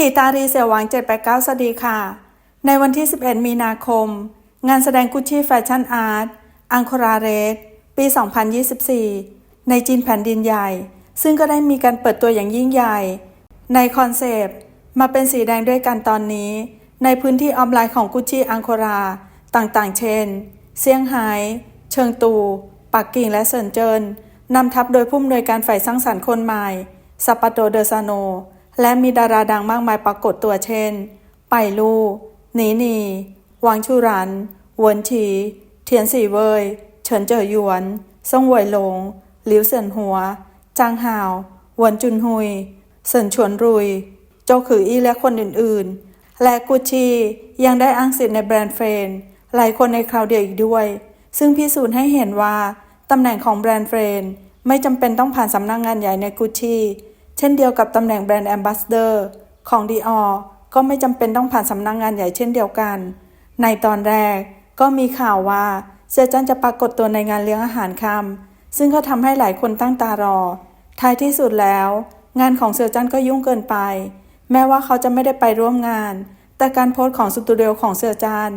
ทีตารีเสี่ยวหวัง 789 สวัสดีค่ะ ในวันที่ 11 มีนาคม งานแสดงกุชชี่แฟชั่นอาร์ต อังคราเรส ปี 2024 ในจีนแผ่นดินใหญ่ ซึ่งก็ได้มีการเปิดตัวอย่างยิ่งใหญ่ ในคอนเซปต์ มาเป็นสีแดงด้วยกันตอนนี้ ในพื้นที่ออนไลน์ของกุชชี่อังคราต่างๆ เช่น เซี่ยงไฮ้ เชิงตู ปักกิ่งและเซินเจิ้นนำทัพโดยผู้อำนวยการฝ่ายสร้างสรรค์คนใหม่ซาปาโตเดอซาโน และมีดาราดังมากมายปรากฏตัวเช่น ไปลู่หนีหนีวังชูรันวนฉีเทียนสีเวยเฉินเจ๋อหยวนซ่งเวยหลงหลิวเสินหัว จางหาววนจุนหุย เสินชวนรุย โจขืออี้และคนอื่นๆ และกุชชี่ยังได้อ้างสิทธิ์ในแบรนด์เฟรนหลายคนในคราวเดียวอีกด้วย ซึ่งพิสูจน์ให้เห็นว่าตำแหน่งของแบรนด์เฟรนไม่จำเป็นต้องผ่านสำนักงงานใหญ่ในกุชชี่ เช่นเดียวกับตำแหน่งแบรนด์แอมบาสเดอร์ของดีออก็ไม่จำเป็นต้องผ่านสำนักงงานใหญ่เช่นเดียวกัน ในตอนแรกก็มีข่าวว่าเซียจันจะปรากฏตัวในงานเลี้ยงอาหารค่ำซึ่งก็ทำให้หลายคนตั้งตารอ ท้ายที่สุดแล้ว งานของเซียจันก็ยุ่งเกินไป แม้ว่าเขาจะไม่ได้ไปร่วมงาน แต่การโพสต์ของสตูดิโอของเซียจัน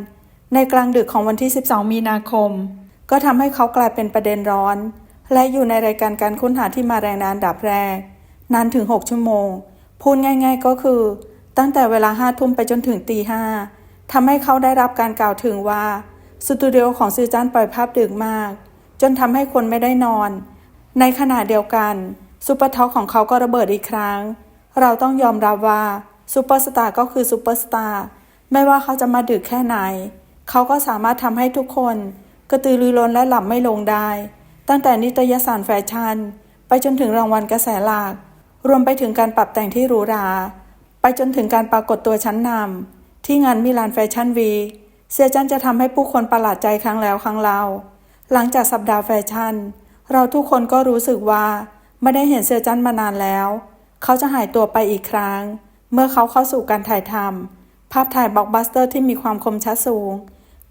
ในกลางดึกของวันที่ 12 มีนาคม ก็ทำให้เขากลายเป็นประเด็นร้อน และอยู่ในรายการการค้นหาที่มาแรงนานดับแรก นานถึง 6 ชั่วโมง พูดง่าย ๆก็คือ ตั้งแต่เวลาห้าทุ่มไปจนถึงตีห้าทำให้เขาได้รับการกล่าวถึงว่าสตูดิโอของซีจันปล่อยภาพดึกมาก จนทำให้คนไม่ได้นอน ในขณะเดียวกันซูเปอร์ท็อกของเขาก็ระเบิดอีกครั้ง เราต้องยอมรับว่าซูเปอร์สตาร์ก็คือซูเปอร์สตาร์ไม่ว่าเขาจะมาดึกแค่ไหน เขาก็สามารถทำให้ทุกคน กระตือรือร้นและหลับไม่ลงได้ ตั้งแต่นิตยสารแฟชั่น ไปจนถึงรางวัลกระแสหลัก รวมไปถึงการปรับแต่งที่หรูหรา ไปจนถึงการปรากฏตัวชั้นนำที่งานมิลานแฟชั่นวีเซียจันจะทำให้ผู้คนประหลาดใจครั้งแล้วครั้งเล่า หลังจากสัปดาห์แฟชั่น เราทุกคนก็รู้สึกว่าไม่ได้เห็นเซียจันมานานแล้ว เขาจะหายตัวไปอีกครั้ง เมื่อเขาเข้าสู่การถ่ายทำภาพถ่ายบล็อกบัสเตอร์ที่มีความคมชัดสูง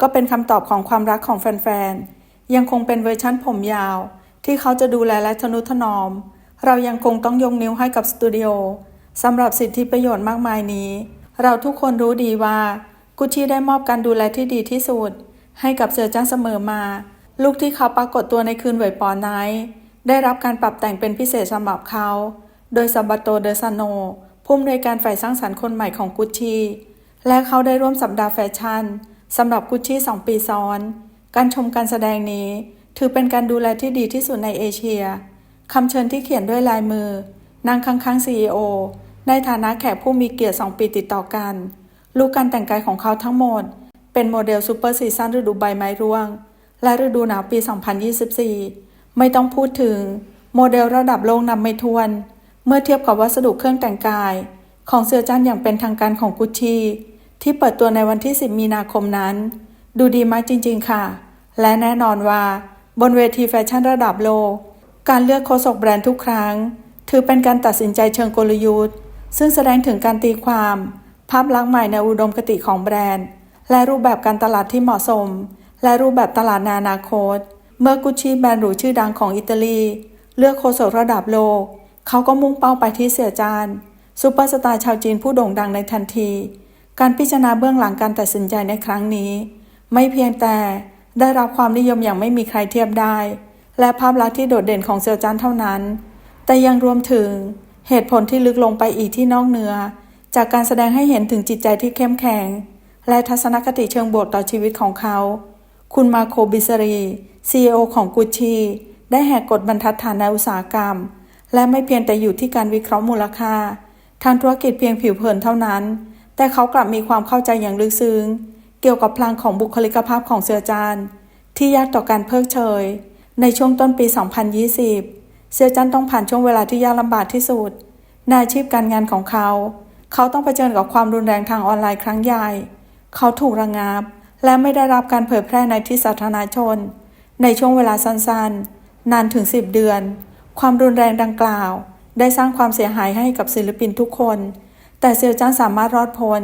ก็เป็นคำตอบของความรักของแฟนๆยังคงเป็นเวอร์ชั่นผมยาว ที่เขาจะดูแลและทนุถนอม เรายังคงต้องยกนิ้วให้กับสตูดิโอสำหรับสิทธิประโยชน์มากมายนี้ เราทุกคนรู้ดีว่ากุชชี่ได้มอบการดูแลที่ดีที่สุด ให้กับเซอร์จันเสมอมา ลูกที่เขาปรากฏตัวในคืนไหวปอไนท์ได้รับการปรับแต่งเป็นพิเศษสำหรับเขา โดยซัมบาโตเดซานโนผู้อำนวยการฝ่ายสร้างสรรค์คนใหม่ของกุชชี่และเขาได้ร่วมสัปดาห์แฟชั่นสำหรับกุชชี่สองปีซ้อน การชมการแสดงนี้ ถือเป็นการดูแลที่ดีที่สุดในเอเชีย คำเชิญที่เขียนด้วยลายมือ นางค้างค้างซีอในฐานะแขกผู้มีเกียรติสองปีติดต่อกัน ลูกการแต่งกายของเขาทั้งหมด เป็นโมเดลซูเปอร์ซีซั่นฤดูใบไม้ร่วง และฤดูหนาวปี 2024 ไม่ต้องพูดถึง โมเดลระดับโลกนำไม่ทวน เมื่อเทียบกับวัสดุเครื่องแต่งกาย ของเสือจันอย่างเป็นทางการของกุชชี่ที่เปิดตัวในวันที่ 10 มีนาคมนั้น ดูดีมากจริง ๆ ค่ะ และแน่นอนว่า บนเวทีแฟชั่นระดับโลก การเลือกโคศกแบรนด์ทุกครั้ง ถือเป็นการตัดสินใจเชิงกลยุทธ์ ซึ่งแสดงถึงการตีความ ภาพลักษณ์ใหม่ในอุดมคติของแบรนด์ และรูปแบบการตลาดที่เหมาะสม และรูปแบบตลาดในอนาคต เมื่อกุชชี่แบรนด์หรูชื่อดังของอิตาลี เลือกโคศกระดับโลก เขาก็มุ่งเป้าไปที่เสี่ยจานซูเปอร์สตาร์ชาวจีนผู้โด่งดังในทันที การพิจารณาเบื้องหลังการตัดสินใจในครั้งนี้ ไม่เพียงแต่ได้รับความนิยมอย่างไม่มีใครเทียบได้ และภาพลักษณ์ที่โดดเด่นของเซียวจันเท่านั้น แต่ยังรวมถึงเหตุผลที่ลึกลงไปอีกที่นอกเนือจากการแสดงให้เห็นถึงจิตใจที่เข้มแข็ง และทัศนคติเชิงบวกต่อชีวิตของเขา คุณมาโคบิสรีซีอของกุชชีได้แหกกฎบรรทัดฐานในอุตสาหกรรม และไม่เพียงแต่อยู่ที่การวิเคราะห์มูลค่า ทางธุรกิจเพียงผิวเผินเท่านั้น แต่เขากลับมีความเข้าใจอย่างลึกซึ้ง เกี่ยวกับพลังของบุคลิกภาพของเสือจานที่ยากต่อการเพิกเฉย ในช่วงต้นปี 2020 เซียจันต้องผ่านช่วงเวลาที่ยากลำบากที่สุด ในอาชีพการงานของเขา เขาต้องเผชิญกับความรุนแรงทางออนไลน์ครั้งใหญ่ เขาถูกระงงับ และไม่ได้รับการเผยแพร่ในที่สาธารณชน ในช่วงเวลาสั้นๆ นานถึง 10 เดือน ความรุนแรงดังกล่าว ได้สร้างความเสียหายให้กับศิลปินทุกคน แต่เซียวจันสามารถรอดพ้น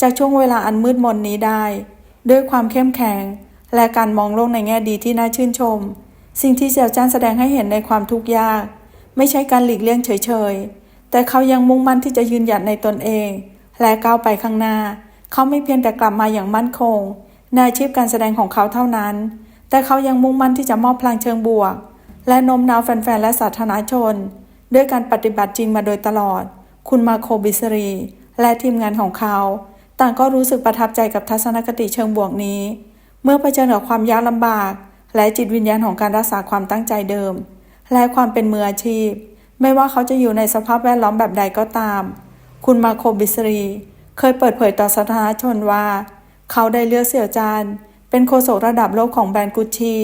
จากช่วงเวลาอันมืดมนนี้ได้ ด้วยความเข้มแข็ง และการมองโลกในแง่ดีที่น่าชื่นชม สิ่งที่เซียวจันแสดงให้เห็นในความทุกข์ยาก ไม่ใช่การหลีกเลี่ยงเฉยๆ แต่เขายังมุ่งมั่นที่จะยืนหยัดในตนเอง และก้าวไปข้างหน้า เขาไม่เพียงแต่กลับมาอย่างมั่นคงในอาชีพการแสดงของเขาเท่านั้น แต่เขายังมุ่งมั่นที่จะมอบพลังเชิงบวก และโน้มน้าวแฟนๆและสาธารณชน ด้วยการปฏิบัติจริงมาโดยตลอด คุณมาโคบิสรี และทีมงานของเขา ต่างก็รู้สึกประทับใจกับทัศนคติเชิงบวกนี้ เมื่อเผชิญกับความยากลำบาก และจิตวิญญาณของการรักษาความตั้งใจเดิม และความเป็นมืออาชีพ ไม่ว่าเขาจะอยู่ในสภาพแวดล้อมแบบใดก็ตาม คุณมาโคบิสรี เคยเปิดเผยต่อสาธารณชนว่า เขาได้เลือกเสี่ยวจานเป็นโฆษกระดับโลกของแบรนด์กุชชี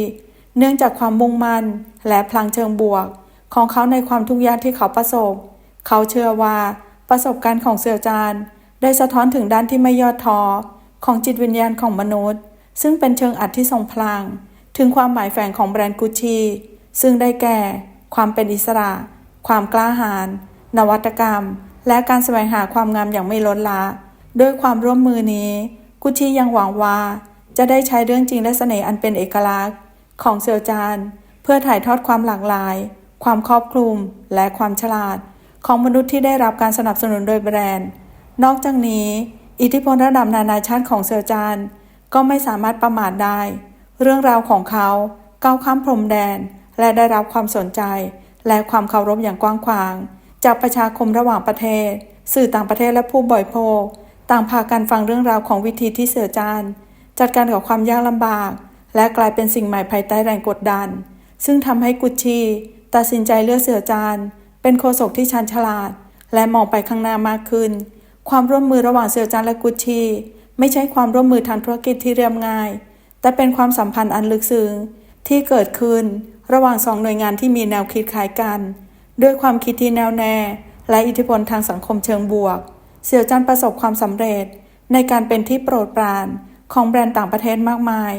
เนื่องจากความมุ่งมั่นและพลังเชิงบวก ของเขาในความทุกข์ยากที่เขาประสบ เขาเชื่อว่าประสบการณ์ของเสี่ยวจานได้สะท้อนถึงด้านที่ไม่ย่อท้อของจิตวิญญาณของมนุษย์ ซึ่งเป็นเชิงอัดที่ทรงพลัง ถึงความหมายแฝงของแบรนด์กุชชี่ซึ่งได้แก่ ความเป็นอิสระ ความกล้าหาญ นวัตกรรม และการแสวงหาความงามอย่างไม่ลดละด้วยความร่วมมือนี้ กุชชี่ยังหวังว่า จะได้ใช้เรื่องจริงและเสน่ห์อันเป็นเอกลักษณ์ ของเซียวจานเพื่อถ่ายทอดความหลากหลาย ความครอบคลุม และความฉลาด ของมนุษย์ที่ได้รับการสนับสนุนโดยแบรนด์ นอกจากนี้ อิทธิพลระดับนานาชาติของเซียวจานก็ไม่สามารถประมาทได้ เรื่องราวของเขาก้าวข้ามพรมแดน และได้รับความสนใจ และความเคารพอย่างกว้างขวาง จากประชาคมระหว่างประเทศ สื่อต่างประเทศและผู้บริโภคต่างพากันฟังเรื่องราวของวิธีที่เสือจานจัดการกับความยากลำบาก และกลายเป็นสิ่งใหม่ภายใต้แรงกดดัน ซึ่งทำให้กุชชีตัดสินใจเลือกเสือจานเป็นโฆษกที่ชันฉลาด และมองไปข้างหน้ามากขึ้น ความร่วมมือระหว่างเสือจานและกุชชีไม่ใช่ความร่วมมือทางธุรกิจที่เรียบง่าย แต่เป็นความสัมพันธ์อันลึกซึ้งที่เกิดขึ้นระหว่างสองหน่วยงานที่มีแนวคิดคล้ายกัน ด้วยความคิดที่แน่วแน่ และอิทธิพลทางสังคมเชิงบวก เสี่ยวจันประสบความสำเร็จ ในการเป็นที่โปรดปรานของแบรนด์ต่างประเทศมากมาย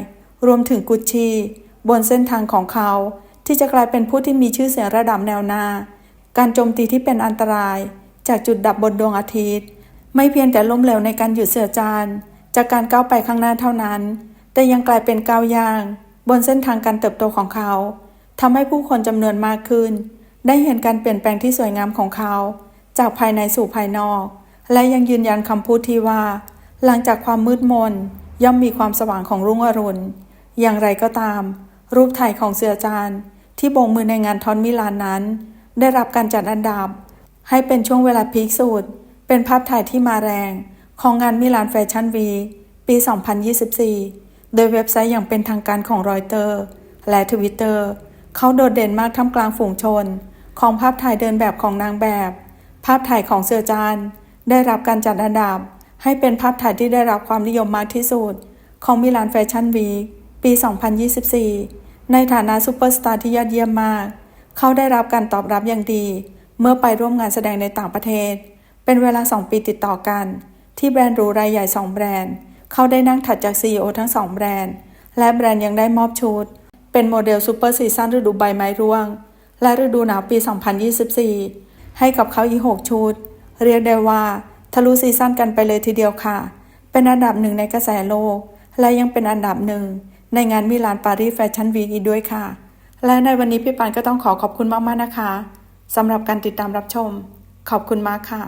รวมถึงกุชชี่บนเส้นทางของเขา ที่จะกลายเป็นผู้ที่มีชื่อเสียงระดับแนวหน้า การโจมตีที่เป็นอันตราย จากจุดดับบนดวงอาทิตย์ ไม่เพียงแต่ล้มเหลวในการหยุดเสือจานจากการก้าวไปข้างหน้าเท่านั้น แต่ยังกลายเป็นก้าวย่าง บนเส้นทางการเติบโตของเขาทำให้ผู้คนจำนวนมากขึ้น ได้เห็นการเปลี่ยนแปลงที่สวยงามของเขา จากภายในสู่ภายนอก และยังยืนยันคำพูดที่ว่า หลังจากความมืดมน ย่อมมีความสว่างของรุ่งอรุณ อย่างไรก็ตาม รูปถ่ายของเสือจานที่โบงมือในงานทอนมิลานนั้น ได้รับการจัดอันดับ ให้เป็นช่วงเวลาพีคสุดเป็นภาพถ่ายที่มาแรง ของงานมิลานแฟชั่นวี ปี 2024 โดยเว็บไซต์อย่างเป็นทางการของรอยเตอร์ และทวิตเตอร์เขาโดดเด่นมากท่ามกลางฝูงชน ของภาพถ่ายเดินแบบของนางแบบ ภาพถ่ายของเสือจานได้รับการจัดอันดับ ให้เป็นภาพถ่ายที่ได้รับความนิยมมากที่สุด ของมิลานแฟชั่นวีคปี 2024 ในฐานะซูเปอร์สตาร์ที่ยอดเยี่ยมมาก เขาได้รับการตอบรับอย่างดี เมื่อไปร่วมงานแสดงในต่างประเทศ เป็นเวลา 2 ปีติดต่อกัน ที่แบรนด์รูรายใหญ่ 2 แบรนด์ เขาได้นั่งถัดจาก CEO ทั้ง2แบรนด์ และแบรนด์ยังได้มอบชุด เป็นโมเดลซูเปอร์ซีซั่นฤดูใบไม้ร่วง และฤดูหนาวปี 2024 ให้กับเขาอีก 6 ชุด เรียกได้ว่า ทะลุซีซั่นกันไปเลยทีเดียวค่ะ เป็นอันดับหนึ่งในกระแสโลก และยังเป็นอันดับหนึ่งในงานมิลานปารีสแฟชั่นวีคอีกด้วยค่ะ และในวันนี้พี่ปานก็ต้องขอขอบคุณมากๆนะคะสำหรับการติดตามรับชม ขอบคุณมากค่ะ